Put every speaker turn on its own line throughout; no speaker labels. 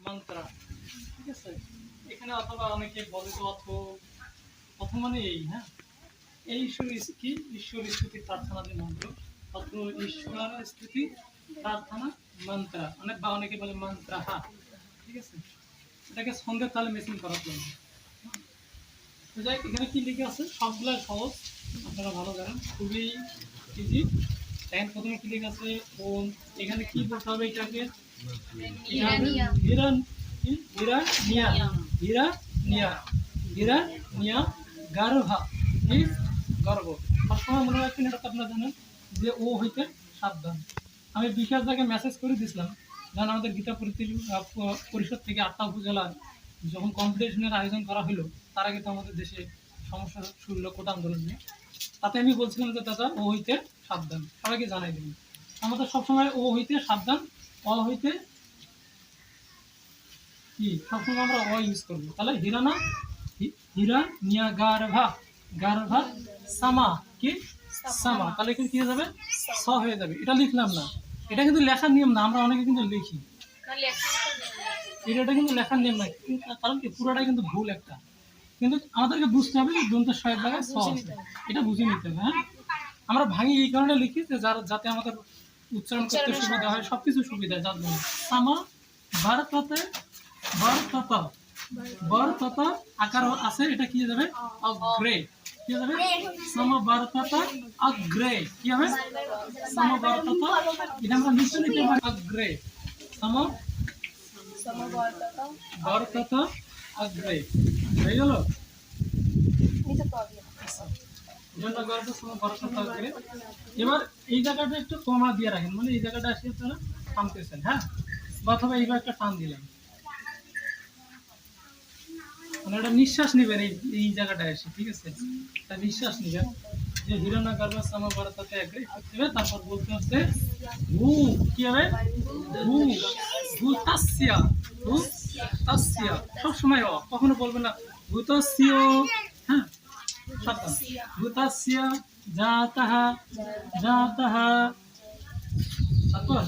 মন্ত্রা। ঠিক আছে? এখানে অথবা অনেকে বলে তো অথ অথ মানে এই হ্যাঁ? এই ঈশ্বর কি ঈশ্বর স্তুতি প্রার্থনা যে মন্ত্র, অথ ঈশ্বর স্তুতি প্রার্থনা মন্ত্রা। অনেক বা অনেকে বলে মন্ত্রাহা। ঠিক আছে? এটাকে ছন্দের তালে মেশিন করার জন্য এখানে কি লিখে আছে? সবগুলো সহজ। আপনারা ভালো জানেন। খুবই ইজি এখন প্রথমে কি লিখে আছে ওম এখানে কি বলতে হবে এটাকে?
হীরা নিয়া।
হীরা নিয়া হীরা নিয়া হীরা নিয়া গার্ভা সবসময় মনে রাখবেন এটা তো আপনারা জানেন যে ও হইতে সাবধান। আমি বিকাশ জায়গায় মেসেজ করে দিয়েছিলাম যেন আমাদের গীতা পরিষদ থেকে আটটা উপজেলার যখন কম্পিটিশনের আয়োজন করা হলো তার আগে তো আমাদের দেশে সমস্যা শুরু হলো কোটা আন্দোলন নিয়ে। তাতে আমি বলছিলাম যে দাদা ও হইতে সাবধান। সবাইকে জানাই দিন আমাদের সবসময় ও হইতে সাবধান অ হইতে কি? সবসময় আমরা অ ইউজ করব। তাহলে হীরা না হি- হীরা নিয়া গার্ভা গার্ভা সামা কি? সামা। তাহলে এখানে কি হয়ে যাবে? স হয়ে যাবে। এটা লিখলাম না। এটা কিন্তু লেখার নিয়ম না আমরা অনেকে কিন্তু লিখি। এটা এটা কিন্তু লেখার নিয়ম না। কারণ কি? পুরোটাই কিন্তু ভুল একটা। কিন্তু আমাদেরকে বুঝতে হবে যে দন্ত শয়ের জায়গায় স আছে। এটা বুঝে নিতে হবে হ্যাঁ? আমরা ভাঙি এই কারণে লিখি যে যার যাতে আমাদের উচ্চারণ করতে সুবিধা হয় সব কিছু সুবিধা যার জন্য। সামা ভারততে ভারতত ভারতত আকার আছে এটা কি হয়ে যাবে? অগ্রে। কি যাবে? সামা ভারতত অগ্রে। কি হবে? সামা ভারতত এটা আমরা নিচে লিখতে পারি। অগ্রে। সামা? ভারতত অগ্রে। হয়ে গেল? সময় থাকবে। এবার এই জায়গাটা একটু কমা দিয়ে রাখেন। মানে এই জায়গাটা আসে আপনারা টানতেছেন হ্যাঁ? বা অথবা এইবার একটা টান দিলেন। মানে একটা নিঃশ্বাস নেবেন এই এই জায়গাটায় এসে ঠিক আছে? তা নিঃশ্বাস নেবেন। যে হিরণা গর্ভ সামা ভারতাতে হবে তারপর বলতে হচ্ছে ভূ কি হবে? ভূ ভূতাস্যা ভূতাস্যা সবসময় অ কখনো বলবেন না ভূতস্য হ্যাঁ? সাবধান। ভূতাস্য জাতः জাতः। তারপর?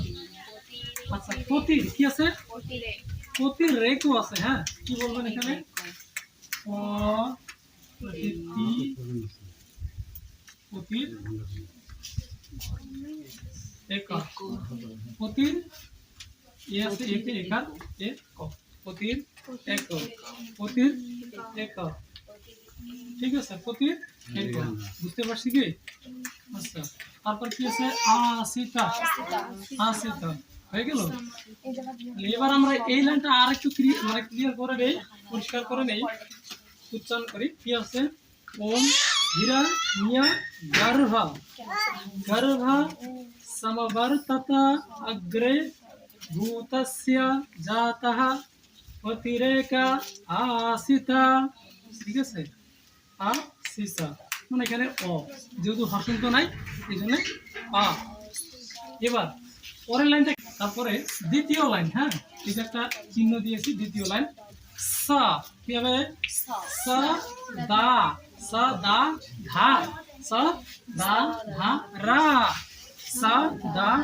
আচ্ছা পতির কি আছে? পতির রেকও আছে হ্যাঁ? কি বলবেন এখানে? প প্রতিটি পতির এক পতির, এ আছে একে একার এক পতির এক পতির এক ঠিক আছে পতির এক বুঝতে পারছি কি আচ্ছা তারপর কি আছে আসিতা আসিতা হয়ে গেল এবার আমরা এই লাইনটা আর একটু ক্লিয়ার মানে ক্লিয়ার করে নেই পরিষ্কার করে নেই উচ্চারণ করি কি আছে ওম হীরা নিয়া গর্ভা গর্ভা সমবর্তত অগ্রে ভূতস্য জাতः ঠিক আছে? মানে এখানে অ, যেহেতু নাই আ। এবার লাইনটা তারপরে দ্বিতীয় লাইন হ্যাঁ? যে একটা চিহ্ন দিয়েছি, দ্বিতীয় লাইন। সা, কি হবে? স দা স দা দা ধা রা। দা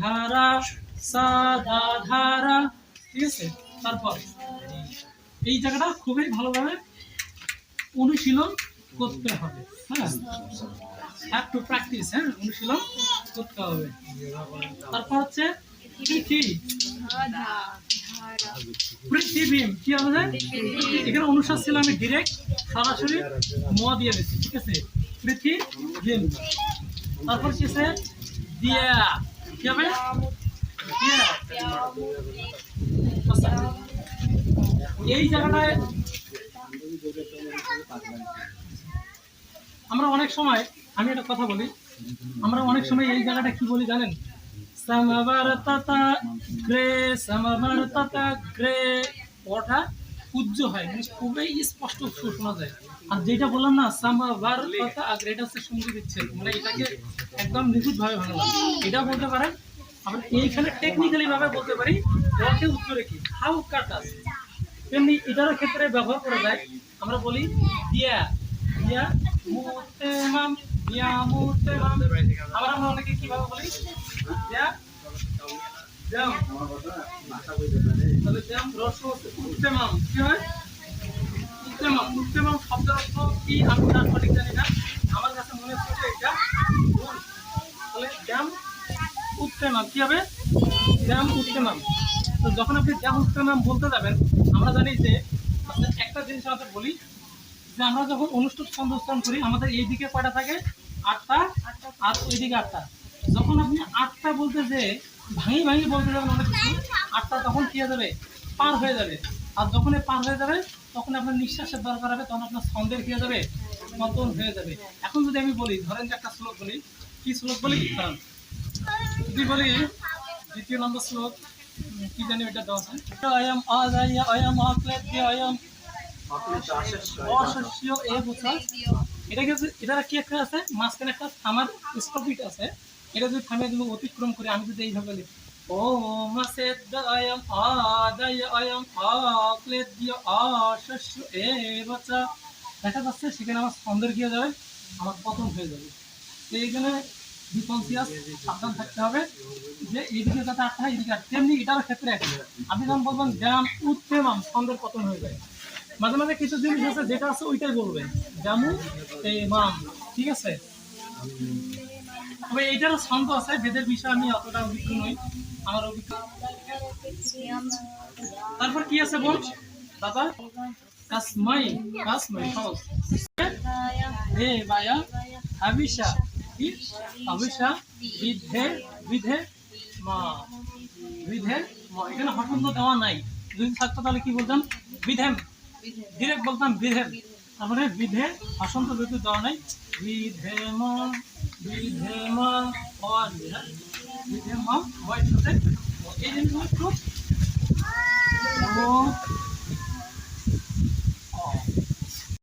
ধা দা স ঠিক আছে? তারপর, এই জায়গাটা খুবই ভালোভাবে অনুশীলন করতে হবে। হ্যাঁ? হ্যাভ টু প্র্যাকটিস হ্যাঁ? অনুশীলন করতে হবে। তারপর হচ্ছে পৃথি কি হবে এখানে অনুসার ছিল আমি ডিরেক্ট সরাসরি ম দিয়ে দিচ্ছি ঠিক আছে? পৃথিবী তারপর কি দিয়া। কি হবে। আমরা অনেক সময়, আমি একটা কথা বলি, আমরা অনেক সময় এই জায়গাটা কি বলি জানেন? Grey grey. উজ্জ হয় মানে খুবই স্পষ্ট শোনা যায়। আর যেটা বললাম না সমবর্ততা আগ্রে এটা হচ্ছে বিচ্ছেদ মানে এটাকে একদম নিখুঁত ভাবে ভাঙলাম এটা বলতে পারেন আমরা এইখানে টেকনিক্যালি ভাবে বলতে পারি ওকে উত্তরে কি? হাউ কাটাস তেমনি এটার ক্ষেত্রে ব্যবহার করা যায়। আমরা বলি, দিয়া দিয়া আমরা অনেকে কীভাবে বলি তাহলে উত্তেমাম। কি হয়? উত্তেমাম। উত্তেমাম শব্দের অর্থ কি? আমি তার সঠিক জানি না আমার কাছে মনে হচ্ছে যে এটা ভুল। তাহলে ব্যায়াম উত্তেমাম কি হবে? ব্যায়াম উত্তেমাম তো যখন আপনি ব্যায়াম উত্তেমাম বলতে যাবেন, আমরা জানি যে, একটা জিনিস আমাদের বলি, যে আমরা যখন অনুষ্ঠান সন্ধান করি, আমাদের এই দিকে কয়টা থাকে? আটটা, আর এইদিকে আটটা। যখন আপনি আটটা বলতে যে, ভাঙি ভাঙি বলতে যাবেন অনেক কিছু, আটটা তখন কি হয়ে যাবে? পার হয়ে যাবে। আর যখন পার হয়ে যাবে, তখন আপনার নিঃশ্বাসের দরকার হবে, তখন আপনার ছন্দের কি হয়ে যাবে? পতন হয়ে যাবে। এখন যদি আমি বলি, ধরেন যে একটা শ্লোক বলি, কি শ্লোক বলি? দ্বিতীয় নম্বর শ্লোক। কি জানি ওইটা দেওয়া আছে অয়ম আদায় অয়ম অক্লেদ্য অয়ম অশস্য এ বুঝা। এটা কি এটা একটা আছে? মাঝখানে একটা থামার স্টপিট আছে। এটা যদি থামিয়ে তুমি অতিক্রম করে, আমি যদি এইভাবে লিখি। ও মাসেদ্য অয়ম আদায় অয়ম অক্লেদ্য অশস্য এ বুঝা। দেখা যাচ্ছে সেখানে আমার ছন্দের হয়ে যাবে? আমার পতন হয়ে যাবে। তো সাবধান থাকতে হবে যে এইদিকে যাতে তেমনি এটার ক্ষেত্রে আপনি বলবেন ছন্দের পতন হয়ে যায়। মাঝে মাঝে কিছু জিনিস আছে, যেটা আছে ওইটাই এই মাম ঠিক আছে? তবে এইটারও ছন্দ আছে, বেদের বিষয়ে আমি অতটা অভিজ্ঞ নই। আমার অভিজ্ঞ তারপর কি আছে বল? দাদা কাসমাই কাসমাই সহজ হে বায়া হাবিশা কি হাবিশা বিধে বিধে, মা। বিধে, মা। এখানে হঠন্ত দেওয়া নাই। যদি থাকতো তাহলে কি বলতাম? বিধেম। ডিরেক্ট বলতাম বিধেম। তারপরে বিধে, হসন্ত যেহেতু দেওয়া নাই বিধে মা বিধে মা হওয়ার বিধে মা ভয়ের সাথে এই জিনিসগুলো ও